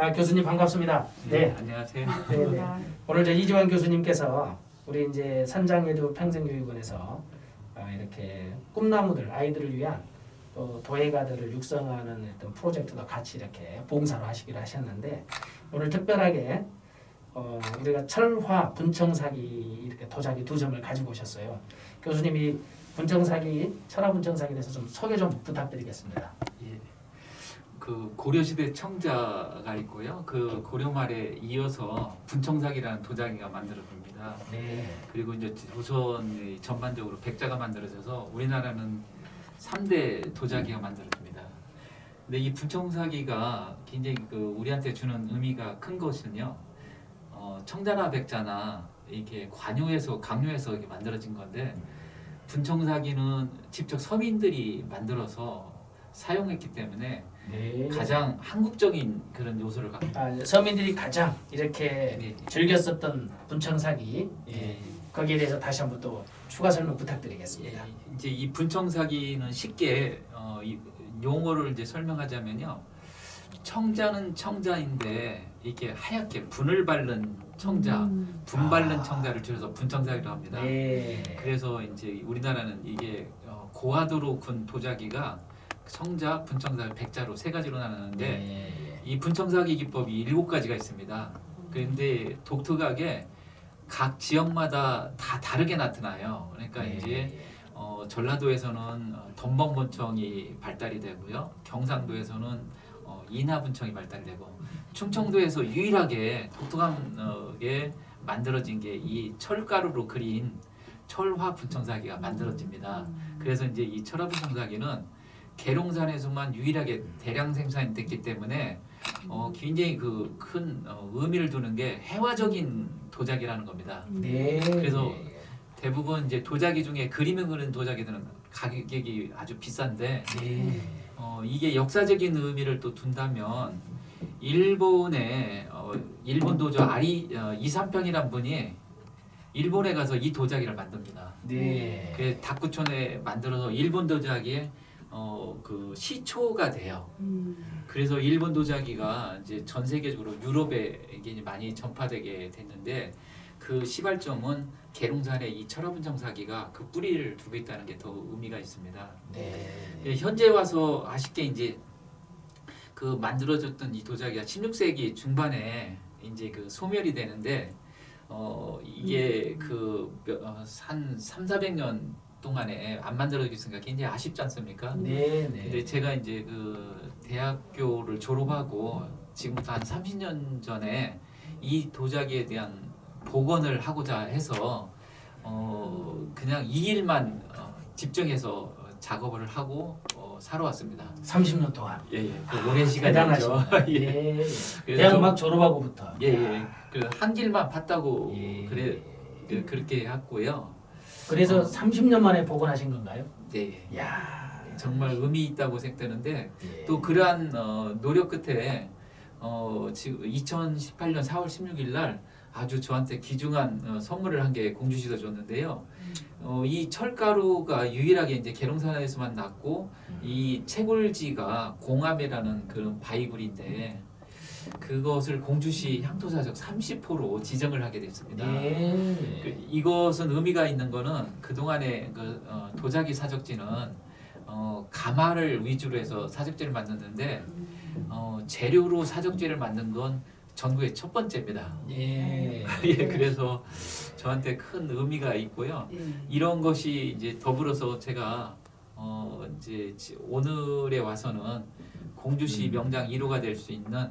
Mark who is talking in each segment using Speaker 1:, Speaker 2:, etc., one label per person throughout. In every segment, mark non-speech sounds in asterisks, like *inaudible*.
Speaker 1: 아, 교수님 반갑습니다. 네.
Speaker 2: 안녕하세요.
Speaker 1: 네, 네. 오늘 저 이지환 교수님께서 우리 이제 산장에도 평생교육원에서 아, 이렇게 꿈나무들 아이들을 위한 또 도예가들을 육성하는 어떤 프로젝트도 같이 이렇게 봉사로 하시기로 하셨는데 오늘 특별하게 어, 우리가 철화 분청사기 이렇게 도자기 두 점을 가지고 오셨어요. 교수님이 분청사기 철화 분청사기에 대해서 좀 소개 좀 부탁드리겠습니다.
Speaker 2: 예. 그 고려 시대 청자가 있고요. 그 고려 말에 이어서 분청사기라는 도자기가 만들어집니다.
Speaker 1: 네.
Speaker 2: 그리고 이제 조선이 전반적으로 백자가 만들어져서 우리나라는 3대 도자기가 만들어집니다. 근데 이 분청사기가 굉장히 그 우리한테 주는 의미가 큰 것은요. 어, 청자나 백자나 이렇게 관요에서 강요해서 이렇게 만들어진 건데 분청사기는 직접 서민들이 만들어서 사용했기 때문에
Speaker 1: 네.
Speaker 2: 가장 한국적인 그런 요소를 갖고
Speaker 1: 아, 서민들이 가장 이렇게
Speaker 2: 네.
Speaker 1: 즐겼었던 분청사기 예.
Speaker 2: 예.
Speaker 1: 거기에 대해서 다시 한번 또 추가 설명
Speaker 2: 예,
Speaker 1: 부탁드리겠습니다.
Speaker 2: 이제 이 분청 사기는 쉽게 어, 이 용어를 이제 설명하자면요. 청자는 청자인데 이게 하얗게 분을 바른 청자, 분 바른
Speaker 1: 아.
Speaker 2: 청자를 줄여서 분청 사기라고 합니다.
Speaker 1: 네.
Speaker 2: 그래서 이제 우리나라는 이게 어, 고화도로 군 도자기가 청자, 분청사기, 백자로 세 가지로 나누는데
Speaker 1: 네.
Speaker 2: 이 분청사기 기법이 일곱 가지가 있습니다. 그런데 독특하게 각 지역마다 다 다르게 나타나요. 그러니까
Speaker 1: 네.
Speaker 2: 이제 어, 전라도에서는 어, 덤벙분청이 발달이 되고요. 경상도에서는 어, 인하분청이 발달되고 충청도에서 유일하게 독특하게 만들어진 게 이 철가루로 그린 철화 분청사기가 만들어집니다. 그래서 이제 이 철화 분청사기는 계룡산에서만 유일하게 대량 생산됐기 때문에 어, 굉장히 그 큰 어, 의미를 두는 게 해화적인 도자기라는 겁니다.
Speaker 1: 네.
Speaker 2: 그래서 대부분 이제 도자기 중에 그림을 그리는 도자기들은 가격이 아주 비싼데
Speaker 1: 네.
Speaker 2: 어, 이게 역사적인 의미를 또 둔다면 일본의 어, 일본 도저 아리 어, 이삼평이란 분이 일본에 가서 이 도자기를 만듭니다.
Speaker 1: 네.
Speaker 2: 그 다쿠촌에 만들어서 일본 도자기의 어, 그 시초가 돼요. 그래서 일본 도자기가 이제 전 세계적으로 유럽에 이게 많이 전파되게 됐는데 그 시발점은 계룡산의 이 철화분 정사기가 그 뿌리를 두고 있다는 게 더 의미가 있습니다.
Speaker 1: 네.
Speaker 2: 예, 현재 와서 아쉽게 이제 그 만들어졌던 이 도자기가 16세기 중반에 이제 그 소멸이 되는데 어 이게 그한 3, 400년 동안에 안 만들어졌으니까 굉장히 아쉽지 않습니까?
Speaker 1: 네.
Speaker 2: 근데
Speaker 1: 네.
Speaker 2: 제가 이제 그 대학교를 졸업하고 지금부터 한 30년 전에 이 도자기에 대한 복원을 하고자 해서 어 그냥 이 일만 어, 집중해서 어, 작업을 하고 어, 살아왔습니다.
Speaker 1: 30년 동안.
Speaker 2: 예, 예. 그 오랜 시간이었죠.
Speaker 1: 대단하십니다. *laughs*
Speaker 2: 예.
Speaker 1: 네.
Speaker 2: 그래서
Speaker 1: 대학
Speaker 2: 좀-
Speaker 1: 막 졸업하고부터.
Speaker 2: 예, 예. 그한 길만 팠다고
Speaker 1: 예.
Speaker 2: 그래 그, 그렇게 했고요.
Speaker 1: 그래서
Speaker 2: 어.
Speaker 1: 30년 만에 복원하신 건가요?
Speaker 2: 네.
Speaker 1: 야
Speaker 2: 정말 의미 있다고 생각되는데
Speaker 1: 예.
Speaker 2: 또 그러한 어, 노력 끝에 어, 지금 2018년 4월 16일 날 아주 저한테 귀중한 어, 선물을 한 게 공주시가 줬는데요. 어, 이 철가루가 유일하게 이제 계룡산에서만 났고 이 채굴지가 공암이라는 그런 바위굴인데 그것을 공주시 향토사적 30호로 지정을 하게 됐습니다. 그,
Speaker 1: 네.
Speaker 2: 이것은 의미가 있는 거는 그 동안의 그 어, 도자기 사적지는 어, 가마를 위주로 해서 사적지를 만드는데 어, 재료로 사적지를 만든 건 전국의 첫 번째입니다.
Speaker 1: 예. *laughs*
Speaker 2: 예, 그래서 저한테 큰 의미가 있고요. 이런 것이 이제 더불어서 제가 어, 이제 지- 오늘에 와서는 공주시
Speaker 1: 음.
Speaker 2: 명장 1호가 될 수 있는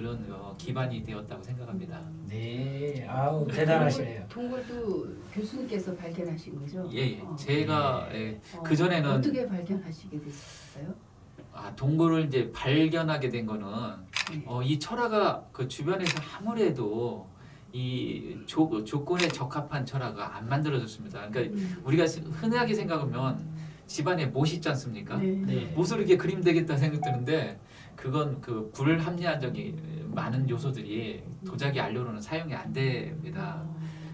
Speaker 2: 그런 어, 기반이 되었다고 생각합니다.
Speaker 1: 네. 아우 대단하시네요.
Speaker 3: 동굴도 교수님께서 발견하신 거죠?
Speaker 2: 예, 예.
Speaker 3: 어.
Speaker 2: 제가
Speaker 1: 네.
Speaker 2: 예,
Speaker 3: 어,
Speaker 2: 그 전에는
Speaker 3: 어떻게 발견하시게 되셨어요?
Speaker 2: 아, 동굴을 이제 발견하게 된 거는
Speaker 3: 네.
Speaker 2: 어, 이 철화가 그 주변에서 아무래도 이 조, 조건에 적합한 철화가 안 만들어졌습니다. 그러니까
Speaker 3: 음.
Speaker 2: 우리가 시- 흔하게 생각하면 집안에 못 있지 않습니까?
Speaker 3: 네.
Speaker 1: 네.
Speaker 2: 못으로 이렇게 그림 되겠다 생각드는데 그건 그 불합리한적이 많은 요소들이 도자기 안료로는 사용이 안 됩니다.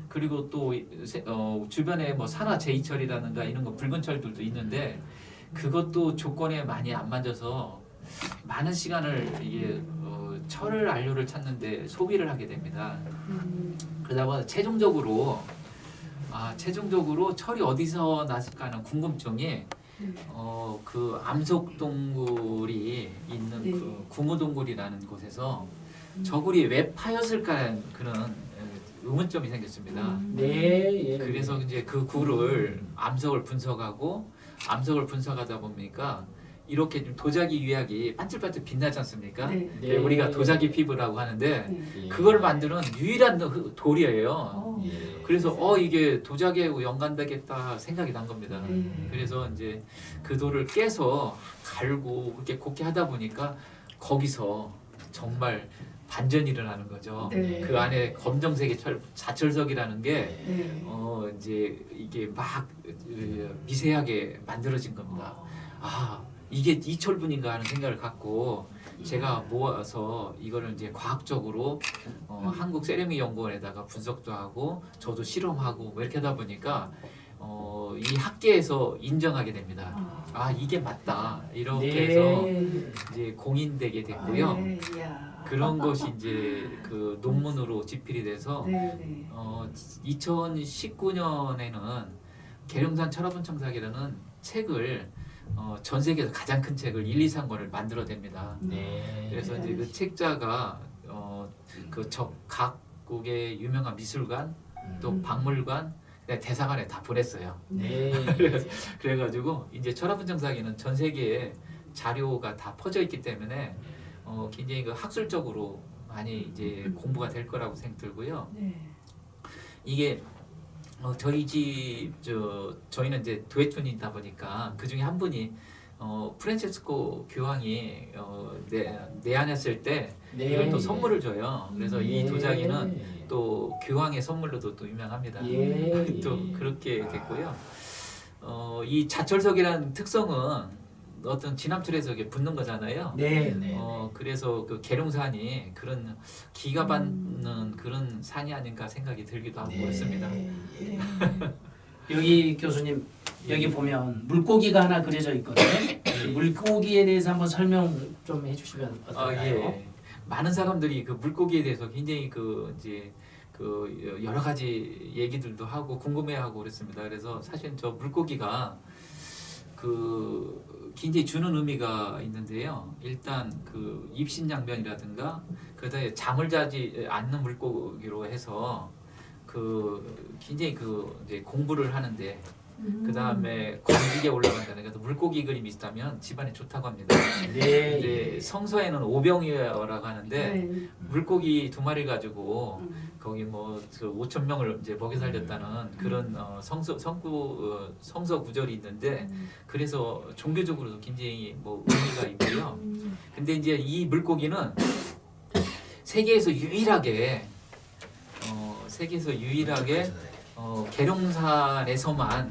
Speaker 2: 그리고 또 세- 어, 주변에 뭐 산화 제이철이라든가 이런 거 붉은 철들도 있는데 그것도 조건에 많이 안 맞아서 많은 시간을 이게 어, 철을 안료를 찾는데 소비를 하게 됩니다.
Speaker 3: 음.
Speaker 2: 그러다 보니 최종적으로 아 최종적으로 철이 어디서 났을까 하는 궁금증이
Speaker 3: 음.
Speaker 2: 어 그 암석 동굴이 있는
Speaker 3: 네.
Speaker 2: 그 구무 동굴이라는 곳에서
Speaker 3: 음.
Speaker 2: 저굴이 왜 파였을까라는 그런 에, 의문점이 생겼습니다.
Speaker 3: 음.
Speaker 1: 네. 예.
Speaker 2: 그래서 이제 그 굴을 암석을 분석하고 암석을 분석하다 보니까 이렇게 좀 도자기 유약이 반질반질 빛나지 않습니까?
Speaker 3: 네.
Speaker 1: 네.
Speaker 2: 우리가 도자기 피부라고 하는데
Speaker 3: 네.
Speaker 1: 예.
Speaker 2: 그걸 만드는 유일한 도- 돌이에요.
Speaker 3: 어.
Speaker 1: 예.
Speaker 2: 그래서 어 이게 도자기하고 연관되겠다 생각이 난 겁니다.
Speaker 3: 네.
Speaker 2: 그래서 이제 그 돌을 깨서 갈고 그렇게 곱게 하다 보니까 거기서 정말 반전이 일어나는 거죠.
Speaker 3: 네.
Speaker 2: 그 안에 검정색의 철 자철석이라는 게
Speaker 3: 네.
Speaker 2: 어 이제 이게 막 으, 미세하게 만들어진 겁니다. 아 이게 이철분인가 하는 생각을 갖고 제가 모아서 이거를 이제 과학적으로 어, 한국 세라믹 연구원에다가 분석도 하고 저도 실험하고 뭐 이렇게 하다 보니까 어, 이 학계에서 인정하게 됩니다.
Speaker 3: 아.
Speaker 2: 아 이게 맞다 이렇게
Speaker 1: 네.
Speaker 2: 해서 이제 공인되게 됐고요.
Speaker 3: 네. 이야.
Speaker 2: 그런 것이 이제 그 논문으로 집필이 돼서
Speaker 3: 네. 네.
Speaker 2: 어, 2019년에는 계룡산 철화분 청사기라는 책을 어, 전 세계에서 가장 큰 책을 1, 2, 3권을 만들어냅니다.
Speaker 1: 네.
Speaker 2: 그래서 이제 그 책자가 어, 그저 각국의 유명한 미술관 또
Speaker 3: 음.
Speaker 2: 박물관 네, 대사관에 다 보냈어요.
Speaker 1: 네. *laughs*
Speaker 2: 그래가지고 이제 철화분 청사기는 전 세계에 자료가 다 퍼져 있기 때문에 어, 굉장히 그 학술적으로 많이 이제 공부가 될 거라고 생각 들고요.
Speaker 3: 네.
Speaker 2: 이게 어, 저희 집 저 저희는 이제 도회촌이다 보니까 그 중에 한 분이 어, 프란체스코 교황이 어, 내, 내한했을 때
Speaker 1: 네.
Speaker 2: 이걸 또 선물을 줘요. 그래서 이
Speaker 1: 예.
Speaker 2: 도자기는 또 교황의 선물로도 또 유명합니다.
Speaker 1: 예. *laughs*
Speaker 2: 또
Speaker 1: 예.
Speaker 2: 그렇게 됐고요. 어, 이 자철석이라는 특성은 어떤 진압틀에서 이게 붙는 거잖아요.
Speaker 1: 네. 네.
Speaker 2: 어 그래서 그 계룡산이 그런 기가 받는 그런 산이 아닌가 생각이 들기도 하고
Speaker 1: 네.
Speaker 2: 그렇습니다.
Speaker 3: 네.
Speaker 1: 여기 교수님 여기 보면 물고기가 하나 그려져 있거든요. 이 물고기에 대해서 한번 설명 좀 해주시면
Speaker 2: 아
Speaker 1: 어떨까요?
Speaker 2: 예. 많은 사람들이 그 물고기에 대해서 굉장히 그 이제 그 여러 가지 얘기들도 하고 궁금해하고 그랬습니다. 그래서 사실 저 물고기가 그 굉장히 주는 의미가 있는데요. 일단 그 입신양면이라든가 그다음에 잠을 자지 않는 물고기로 해서 그 굉장히 그 이제 공부를 하는데
Speaker 3: 음.
Speaker 2: 그 다음에 관직에 올라간다는 그래서 물고기 그림이 있다면 집안에 좋다고 합니다.
Speaker 1: 네.
Speaker 2: 이제 성서에는 오병이어라고 하는데
Speaker 3: 네.
Speaker 2: 물고기 두 마리 가지고
Speaker 3: 음.
Speaker 2: 거기 뭐그 5천 명을 이제 먹여 살렸다는 그런 어, 성서 성구 어, 성서 구절이 있는데 그래서 종교적으로도 굉장히 뭐 의미가 있고요.
Speaker 3: 음.
Speaker 2: 근데 이제 이 물고기는 세계에서 유일하게 어, 세계에서 유일하게 어, 계룡산에서만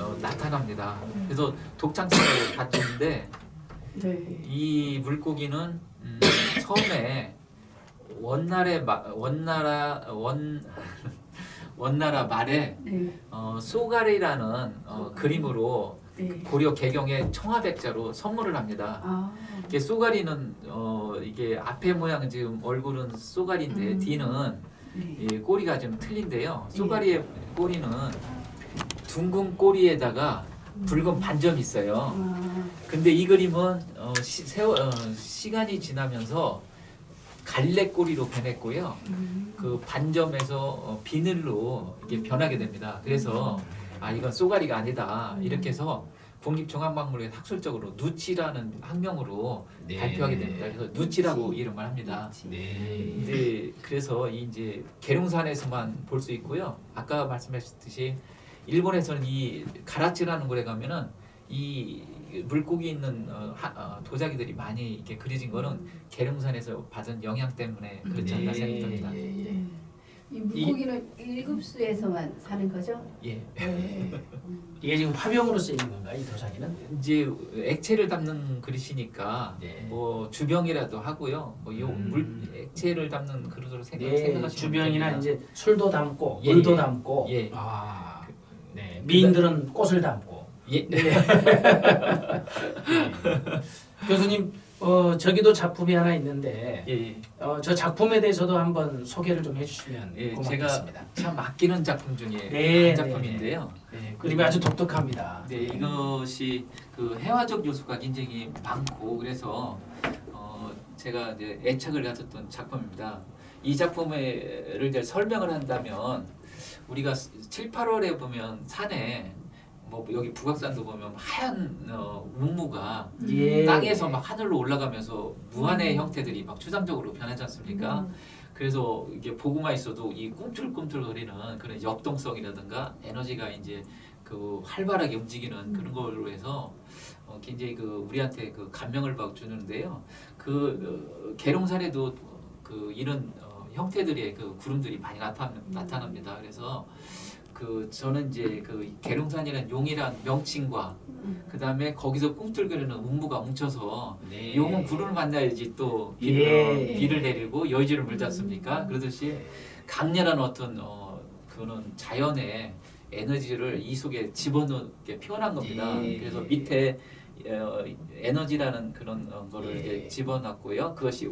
Speaker 2: 어, 나타납니다. 그래서 독창성을 *coughs* 갖추는데
Speaker 3: 네.
Speaker 2: 이 물고기는 음, 처음에 원나라의 마, 원나라 원 *laughs* 원나라 말에
Speaker 3: 네.
Speaker 2: 어, 소가리라는 어, 그림으로
Speaker 3: 네.
Speaker 2: 고려 개경의 청화백자로 선물을 합니다.
Speaker 3: 아.
Speaker 2: 이게 쏘가리는 어 이게 앞에 모양은 지금 얼굴은 쏘가리인데
Speaker 3: 음.
Speaker 2: 뒤는
Speaker 3: 네.
Speaker 2: 이 꼬리가 좀 틀린데요. 쏘가리의 꼬리는 둥근 꼬리에다가 붉은 반점이 있어요.
Speaker 3: 아.
Speaker 2: 근데 이 그림은 어, 시, 세월, 어, 시간이 지나면서 갈래 꼬리로 변했고요.
Speaker 3: 음.
Speaker 2: 그 반점에서 어, 비늘로 이게 변하게 됩니다. 그래서 아 이건 쏘가리가 아니다 이렇게 해서 국립종합박물관 학술적으로 누치라는 학명으로
Speaker 1: 네.
Speaker 2: 발표하게 됩니다. 그래서 누치라고 이름을 합니다.
Speaker 1: 네.
Speaker 2: 근데 그래서 이 이제 계룡산에서만 볼 수 있고요. 아까 말씀하셨듯이 일본에서는 이 가라치라는 곳에 가면은 이 물고기 있는 어, 하- 어, 도자기들이 많이 이렇게 그려진 거는 계룡산에서 받은 영향 때문에 그렇지 않나 생각됩니다.
Speaker 1: 예.
Speaker 3: 네. 이 물고기는 일급수에서만 사는 거죠?
Speaker 2: 예.
Speaker 3: 네. 음.
Speaker 1: 이게 지금 화병으로 쓰이는 건가요, 이 도자기는?
Speaker 2: 이제 액체를 담는 그릇이니까
Speaker 1: 네.
Speaker 2: 뭐 주병이라도 하고요. 뭐요
Speaker 1: 음.
Speaker 2: 물 액체를 담는 그릇으로 생각,
Speaker 1: 네,
Speaker 2: 생각하시면
Speaker 1: 주변이나
Speaker 2: 됩니다.
Speaker 1: 이제 술도 담고
Speaker 2: 예,
Speaker 1: 물도
Speaker 2: 예.
Speaker 1: 담고.
Speaker 2: 예.
Speaker 1: 아, 네.
Speaker 2: 그-
Speaker 1: 미인들은 꽃을 담고.
Speaker 2: 예.
Speaker 1: 네. *laughs* 교수님 어 저기도 작품이 하나 있는데
Speaker 2: 예, 예.
Speaker 1: 어, 저 작품에 대해서도 한번 소개를 좀 해주시면
Speaker 2: 예,
Speaker 1: 고맙겠습니다.
Speaker 2: 참 아끼는 작품 중에
Speaker 1: 네,
Speaker 2: 한 작품인데요.
Speaker 1: 네, 그림이 아주 독특합니다.
Speaker 2: 네, 이것이 그 해화적 요소가 굉장히 많고 그래서 어, 제가 이제 애착을 가졌던 작품입니다. 이 작품을 이제 설명을 한다면 우리가 7, 8월에 보면 산에 뭐 여기 북악산도 보면 하얀 어, 운무가
Speaker 1: 예.
Speaker 2: 땅에서 막 하늘로 올라가면서 무한의 형태들이 막 추상적으로 변하지 않습니까? 그래서 이게 보고만 있어도 이 꿈틀꿈틀거리는 그런 역동성이라든가 에너지가 이제 그 활발하게 움직이는 그런 걸로 해서 어, 굉장히 그 우리한테 그 감명을 받 주는데요. 그 어, 계룡산에도 그 이런 어, 형태들의 그 구름들이 많이 나타 나타납니다. 그래서 그 저는 이제 그 계룡산이라는 용이란 명칭과 그 다음에 거기서 꿈틀거리는 운무가 뭉쳐서
Speaker 1: 네.
Speaker 2: 용은 구름을 만나야지 또 비를,
Speaker 1: 예.
Speaker 2: 비를 내리고 여의주를 물지 않습니까? 그러듯이 강렬한 어떤 어, 그는 자연의 에너지를 이 속에 집어넣게 표현한 겁니다.
Speaker 1: 예.
Speaker 2: 그래서 밑에 어, 에너지라는 그런 어, 거를
Speaker 1: 예.
Speaker 2: 이렇게 집어넣고요. 그것이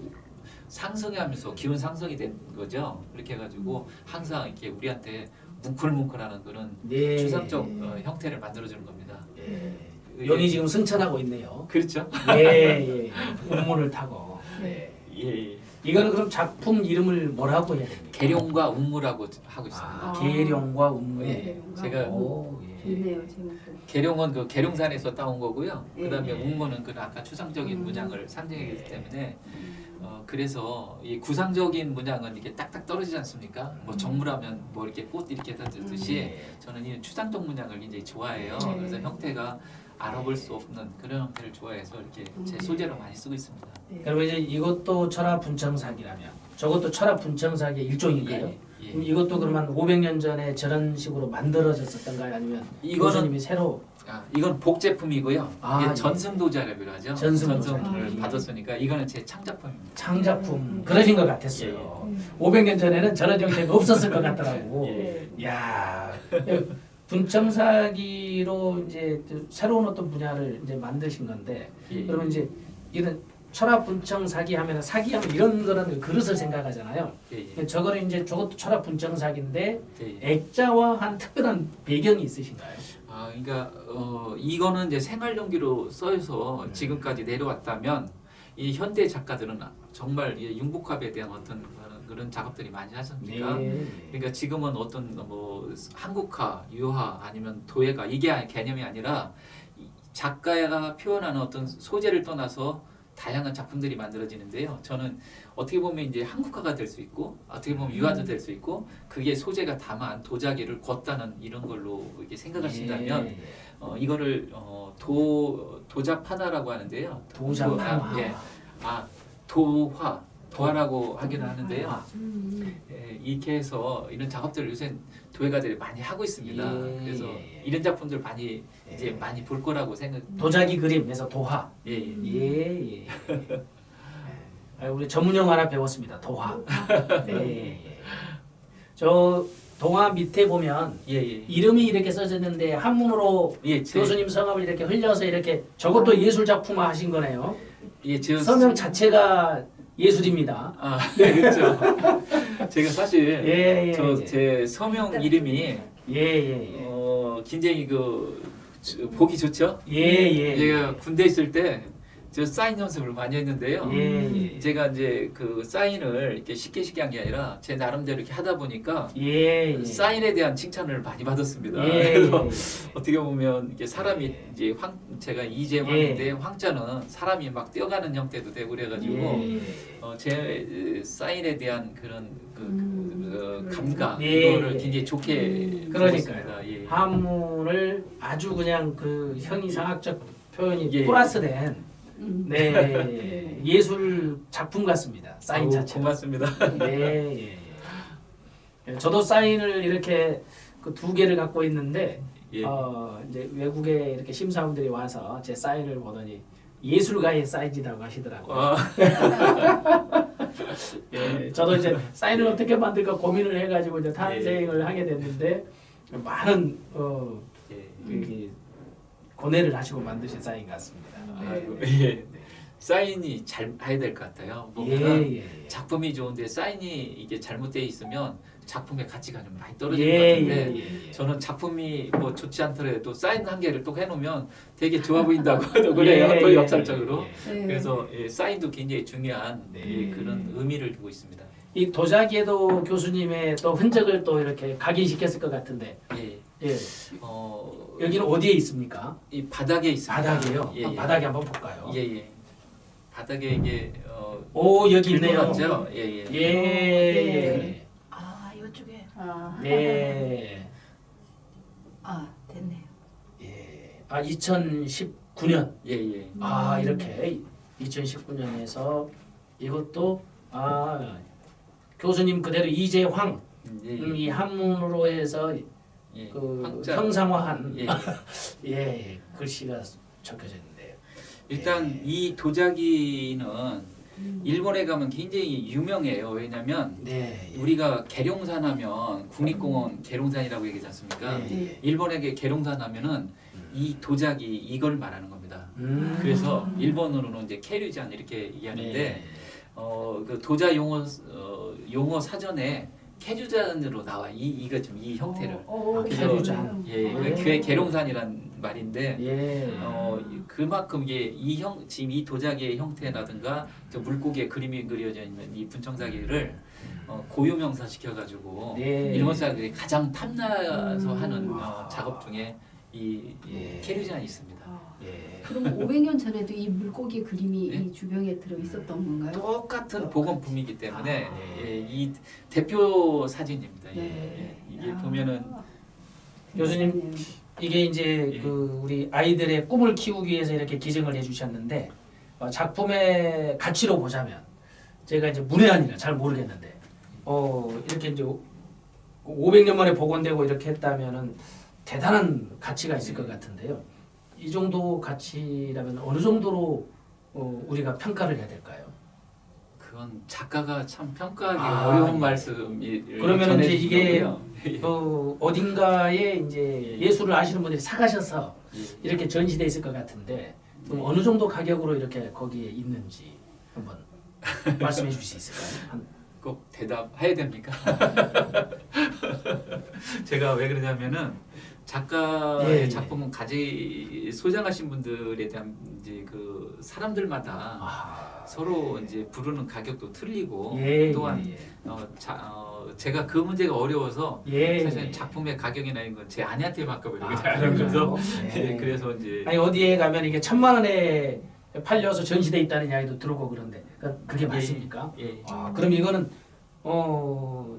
Speaker 2: 상승하면서 기운 상승이 된 거죠. 그렇게 해가지고 항상 이렇게 우리한테 뭉클뭉클하는 그런
Speaker 1: 네.
Speaker 2: 추상적 어, 형태를 만들어주는 겁니다.
Speaker 1: 예. 용이 지금 승천하고 있네요.
Speaker 2: 그렇죠?
Speaker 1: 예, 예. 운문을 타고. 네.
Speaker 2: 예, 예.
Speaker 1: 이거는 그럼 작품 이름을 뭐라고 해야 됩니까?
Speaker 2: 계룡과 운무라고 하고 있습니다.
Speaker 1: 아, 계룡과 운무.
Speaker 2: 예. 제가
Speaker 1: 오, 예.
Speaker 3: 좋네요 제목도.
Speaker 2: 계룡은 그 계룡산에서 따온 거고요.
Speaker 3: 예.
Speaker 2: 그다음에
Speaker 1: 예.
Speaker 2: 운무는 그 아까 추상적인
Speaker 3: 음.
Speaker 2: 문양을 상징하기 때문에
Speaker 3: 음.
Speaker 2: 어, 그래서 이 구상적인 문양은 이렇게 딱딱 떨어지지 않습니까? 뭐 정물하면 뭐 이렇게 꽃 이렇게 닫듯이
Speaker 1: 예.
Speaker 2: 저는 이 추상적 문양을 굉장히 좋아해요.
Speaker 3: 네.
Speaker 2: 그래서 형태가 알아볼 수 없는 그런 형태를 좋아해서 이렇게 제
Speaker 3: 음.
Speaker 2: 소재로 많이 쓰고 있습니다.
Speaker 3: 네.
Speaker 1: 그러면 이제 이것도 철학 분청사기라면 저것도 철학 분청사기의 일종인가요?
Speaker 2: 예, 예.
Speaker 1: 그럼 이것도 그러면 500년 전에 저런 식으로 만들어졌었던가요? 아니면
Speaker 2: 이거는
Speaker 1: 교수님이 새로
Speaker 2: 아, 이건 복 제품이고요.
Speaker 1: 아,
Speaker 2: 이게
Speaker 1: 예.
Speaker 2: 전승도자라고 하죠.
Speaker 1: 전승도자.
Speaker 2: 전승을
Speaker 1: 예.
Speaker 2: 받았으니까 이거는 제 창작품입니다.
Speaker 1: 창작품
Speaker 3: 음.
Speaker 1: 그러신 것 같았어요. 500년 전에는 저런 형태가 없었을 것 같더라고.
Speaker 2: 예.
Speaker 1: 야 분청사기로 이제 또 새로운 어떤 분야를 이제 만드신 건데
Speaker 2: 예.
Speaker 1: 그러면 이제 이런 철학 분청 사기 하면 사기 하면 이런 거라는 그릇을 생각하잖아요.
Speaker 2: 예, 예.
Speaker 1: 저거는 이제 저것도 철학 분청 사기인데
Speaker 2: 예.
Speaker 1: 액자화한 특별한 배경이 있으신가요?
Speaker 2: 아, 그러니까 어, 이거는 이제 생활 용기로 써서
Speaker 1: 네.
Speaker 2: 지금까지 내려왔다면 이 현대 작가들은 정말 이 융복합에 대한 어떤 그런- 작업들이 많이 하셨습니까?
Speaker 1: 네.
Speaker 2: 그러니까 지금은 어떤 뭐 한국화, 유화 아니면 도예가 이게 개념이 아니라 이 작가가 표현하는 어떤 소재를 떠나서 다양한 작품들이 만들어지는데요. 저는 어떻게 보면 이제 한국화가 될 수 있고 어떻게 보면 유화도 될 수 있고 그게 소재가 다만 도자기를 걷다는 이런 걸로 이렇게 생각하신다면
Speaker 1: 예.
Speaker 2: 어, 이거를 어, 도 도자파나라고 하는데요.
Speaker 1: 도자파나.
Speaker 2: 아, 예. 아 도화 도화라고 하기는 하는데요.
Speaker 1: 아,
Speaker 3: 음.
Speaker 2: 예, 이렇게 해서 이런 작업들을 요새 도예가들이 많이 하고 있습니다.
Speaker 1: 예,
Speaker 2: 그래서
Speaker 1: 예, 예.
Speaker 2: 이런 작품들 많이
Speaker 1: 예.
Speaker 2: 이제 많이 볼 거라고 생각.
Speaker 1: 도자기 그림에서 도화.
Speaker 2: 예, 예.
Speaker 1: 예, 예. *laughs* 아, 우리 전문용 하나 배웠습니다. 도화. 네. *laughs* 예. 저 동화 밑에 보면
Speaker 2: 예, 예.
Speaker 1: 이름이 이렇게 써졌는데 한문으로
Speaker 2: 예, 제,
Speaker 1: 교수님 성함을 이렇게 흘려서 이렇게 저것도 예술 작품화 하신 거네요.
Speaker 2: 예, 제
Speaker 1: 서명 자체가 예술입니다.
Speaker 2: 아, 네, 그렇죠. 제가 사실 *laughs*
Speaker 1: 예, 예.
Speaker 2: 저
Speaker 1: 예.
Speaker 2: 제 서명 이름이
Speaker 1: 예, 예, 예.
Speaker 2: 어, 굉장히 그 저- 보기 좋죠.
Speaker 1: 예, 예.
Speaker 2: 제가 군대 있을 때 저 사인 연습을 많이 했는데요.
Speaker 1: 예, 예.
Speaker 2: 제가 이제 그 사인을 이렇게 쉽게 쉽게 한 게 아니라 제 나름대로 이렇게 하다 보니까
Speaker 1: 예, 예.
Speaker 2: 사인에 대한 칭찬을 많이 받았습니다.
Speaker 1: 예,
Speaker 2: 그래서
Speaker 1: 예.
Speaker 2: 어떻게 보면 이게 사람이
Speaker 1: 예.
Speaker 2: 이제 황 제가 이재 황인데 황자는 사람이 막 뛰어가는 형태도 되고 그래가지고
Speaker 1: 예.
Speaker 2: 어, 제 사인에 대한 그런 그,
Speaker 3: 음.
Speaker 2: 그, 어, 감각
Speaker 1: 예,
Speaker 2: 이거를
Speaker 1: 예.
Speaker 2: 굉장히 좋게
Speaker 3: 음.
Speaker 1: 그러니까요.
Speaker 2: 먹었습니다. 예.
Speaker 1: 한문을 아주 그냥 그 형이상학적 표현이
Speaker 2: 예.
Speaker 1: 플러스된
Speaker 3: 음.
Speaker 1: 네 *laughs* 예술 작품 같습니다. 사인 자체가.
Speaker 2: 고맙습니다.
Speaker 1: 네, 예, 예. 저도 사인을 이렇게 그 두 개를 갖고 있는데
Speaker 2: 예.
Speaker 1: 어, 이제 외국에 이렇게 심사원들이 와서 제 사인을 보더니 예술가의 사이즈라고 하시더라고요.
Speaker 2: 아, *laughs*
Speaker 1: 예, 저도 이제 사인을 어떻게 만들까 고민을 해가지고 이제 탄생을 하게 됐는데 많은 어,
Speaker 2: 예.
Speaker 1: 이렇게 고뇌를 하시고 만드신 사인 같습니다.
Speaker 2: 아이고,
Speaker 1: 네. *laughs*
Speaker 2: 예. 사인이 잘 봐야 될 것 같아요.
Speaker 1: 예,
Speaker 2: 보면은
Speaker 1: 예, 예.
Speaker 2: 작품이 좋은데 사인이 이게 잘못되어 있으면 작품의 가치가 좀 많이 떨어지는
Speaker 1: 예,
Speaker 2: 것 같은데
Speaker 1: 예, 예.
Speaker 2: 저는 작품이 뭐 좋지 않더라도 사인 한 개를 또 해놓으면 되게 좋아 보인다고 *laughs* 또 그래요.
Speaker 1: 예,
Speaker 2: 또
Speaker 1: 예,
Speaker 2: 역설적으로.
Speaker 1: 예, 예.
Speaker 3: 네.
Speaker 2: 그래서 예, 사인도 굉장히 중요한
Speaker 1: 네.
Speaker 2: 예, 그런 의미를 두고 있습니다.
Speaker 1: 이 도자기에도 교수님의 또 흔적을 또 이렇게 각인시켰을 것 같은데
Speaker 2: 예,
Speaker 1: 예.
Speaker 2: 어,
Speaker 1: 여기는 어디에 있습니까?
Speaker 2: 이 바닥에 있습니다.
Speaker 1: 바닥이요.
Speaker 2: 예,
Speaker 1: 한
Speaker 2: 예.
Speaker 1: 바닥에 한번 볼까요?
Speaker 2: 예, 예. 바닥에 이게 어,
Speaker 1: 오 여기 있네요.
Speaker 2: 긁어놨죠? 예, 예.
Speaker 1: 예. 예.
Speaker 4: 아 이쪽에
Speaker 3: 아,
Speaker 1: 네.
Speaker 4: 아 됐네요.
Speaker 1: 예. 아 2019년.
Speaker 2: 예, 예.
Speaker 1: 아 이렇게 2019년에서 이것도 아 교수님 그대로 이재황
Speaker 2: 음, 예,
Speaker 1: 음,
Speaker 2: 예.
Speaker 1: 이 한문으로 해서
Speaker 2: 예.
Speaker 1: 그
Speaker 2: 황자.
Speaker 1: 형상화한
Speaker 2: 예, *laughs* 예.
Speaker 1: 예 글씨가 적혀져 있는데요.
Speaker 2: 일단
Speaker 1: 예.
Speaker 2: 이 도자기는
Speaker 3: 음.
Speaker 2: 일본에 가면 굉장히 유명해요. 왜냐면
Speaker 1: 네. 예.
Speaker 2: 우리가 계룡산 하면 국립공원 계룡산이라고 얘기하지 않습니까?
Speaker 1: 예, 예.
Speaker 2: 일본에게 계룡산 하면은 이 도자기 이걸 말하는 겁니다.
Speaker 1: 음.
Speaker 2: 그래서 일본어로는 이제 캐류잔 이렇게 이해하는데
Speaker 1: 네.
Speaker 2: 어, 그 도자 용어 어, 용어 사전에 캐류잔으로 나와 이 이거 좀 이 형태를
Speaker 3: 어, 어,
Speaker 1: 아,
Speaker 2: 그래서-
Speaker 1: 캐류잔.
Speaker 2: 예,
Speaker 1: 아.
Speaker 2: 그 계- 계룡산이란 말인데
Speaker 1: 예.
Speaker 2: 어 그만큼 이게 이 형 지금 이 도자기의 형태라든가 저 물고기의 그림이 그려져 있는 이 분청사기를 어, 고유명사 시켜가지고
Speaker 1: 네.
Speaker 2: 일본 사람들이 가장 탐나서
Speaker 3: 음.
Speaker 2: 하는 어, 작업 중에 이
Speaker 1: 예.
Speaker 2: 캐류잔이 있습니다.
Speaker 3: 아,
Speaker 1: 예.
Speaker 3: 그럼 500년 전에도 이 물고기 그림이
Speaker 2: 네.
Speaker 3: 이 주변에 들어 있었던 건가요?
Speaker 2: 똑같은 복원품이기 때문에
Speaker 1: 아, 네.
Speaker 2: 예, 이 대표 사진입니다. 예,
Speaker 3: 네.
Speaker 2: 예. 이게
Speaker 3: 아.
Speaker 2: 보면은
Speaker 1: 교수님. 이게 이제
Speaker 2: 예.
Speaker 1: 그 우리 아이들의 꿈을 키우기 위해서 이렇게 기증을 해주셨는데 어, 작품의 가치로 보자면 제가 이제 문외한이라 잘 모르겠는데 어 이렇게 이제 500년 만에 복원되고 이렇게 했다면은 대단한 가치가 있을 것 같은데요. 이 정도 가치라면 어느 정도로 어, 우리가 평가를 해야 될까요?
Speaker 2: 그건 작가가 참 평가하기
Speaker 1: 아,
Speaker 2: 어려운
Speaker 1: 예.
Speaker 2: 말씀이
Speaker 1: 그러면은 이제 이게.
Speaker 2: 예.
Speaker 1: 그 어딘가에 이제 예 술을 아시는 분들이 사가셔서
Speaker 2: 예.
Speaker 1: 이렇게 전시돼 있을 것 같은데 그럼 어느 정도 가격으로 이렇게 거기에 있는지 한번 *laughs* 말씀해 주실 수 있을까요? 한,
Speaker 2: 꼭 대답해야 됩니까? *laughs* *laughs* 제가 왜 그러냐면은 작가의
Speaker 1: 예, 예.
Speaker 2: 작품은 가지 소장하신 분들에 대한 이제 그 사람들마다
Speaker 1: 아,
Speaker 2: 서로 이제 부르는 가격도 틀리고
Speaker 1: 예,
Speaker 2: 또한
Speaker 1: 예,
Speaker 2: 어, 자, 어, 제가 그 문제가 어려워서
Speaker 1: 예,
Speaker 2: 사실
Speaker 1: 예.
Speaker 2: 작품의 가격이나 이런 건 제 아내한테 맡겨버리거든요.
Speaker 1: 아?
Speaker 2: 그래서
Speaker 1: 예.
Speaker 2: 예, *laughs* 그래서 이제
Speaker 1: 아니 어디에 가면 이게 천만 원에 팔려서 전시돼 있다는 이야기도 들어오고 그런데 그- 그게
Speaker 2: 예,
Speaker 1: 맞습니까?
Speaker 2: 예.
Speaker 1: 아, 그럼 이거는 어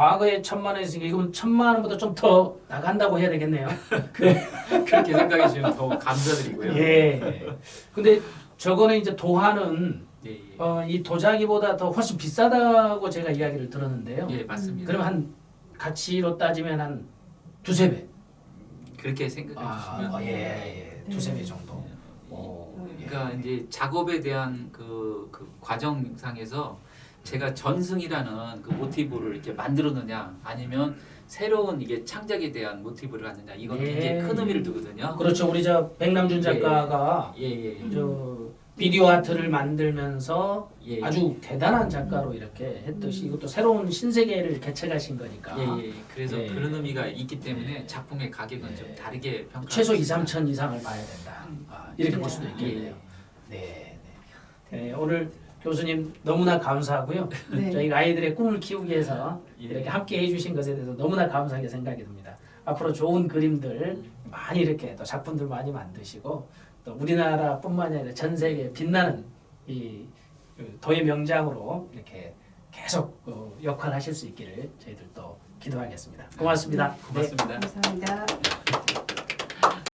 Speaker 1: 과거에 천만 원이었으니까 이건 천만 원보다 좀 더 나간다고 해야 되겠네요. *laughs*
Speaker 2: 그렇게 생각해 주시면 더 감사드리고요.
Speaker 1: 예. 근데 저거는 이제 도화는
Speaker 2: 예, 예.
Speaker 1: 어, 이 도자기보다 더 훨씬 비싸다고 제가 이야기를 들었는데요.
Speaker 2: 예, 맞습니다.
Speaker 1: 그럼 한 가치로 따지면 한 두세 배.
Speaker 2: 그렇게 생각해 주시면
Speaker 1: 아, 예, 예. 두세 배 정도. 오, 예.
Speaker 2: 그러니까 이제 작업에 대한 그, 그 과정상에서 제가 전승이라는 그 모티브를 이렇게 만들었느냐 아니면 새로운 이게 창작에 대한 모티브를 하느냐 이건
Speaker 1: 예.
Speaker 2: 굉장히 큰 의미를 두거든요.
Speaker 1: 그렇죠. 우리 저 백남준 작가가
Speaker 2: 예, 예,
Speaker 1: 저 비디오 아트를 만들면서
Speaker 2: 예.
Speaker 1: 아주 대단한 작가로 이렇게 했듯이 이것도 새로운 신세계를 개척하신 거니까
Speaker 2: 예, 예. 그래서
Speaker 1: 예.
Speaker 2: 그런 의미가 있기 때문에 작품의 가격은 좀 다르게 평가.
Speaker 1: 최소 2, 3천 이상을 봐야 된다. 아, 이렇게 볼 수도
Speaker 2: 예.
Speaker 1: 있겠네요. 네, 네. 네, 오늘 교수님 너무나 감사하고요.
Speaker 3: 네.
Speaker 1: 저희가 아이들의 꿈을 키우기 위해서
Speaker 2: 예.
Speaker 1: 이렇게 함께 해주신 것에 대해서 너무나 감사하게 생각이 듭니다. 앞으로 좋은 그림들 많이 이렇게 또 작품들 많이 만드시고 또 우리나라뿐만이 아니라 전 세계에 빛나는 이그 도의 명장으로 이렇게 계속 어, 역할하실 수 있기를 저희들 또 기도하겠습니다. 고맙습니다. 네.
Speaker 2: 고맙습니다.
Speaker 3: 감사합니다.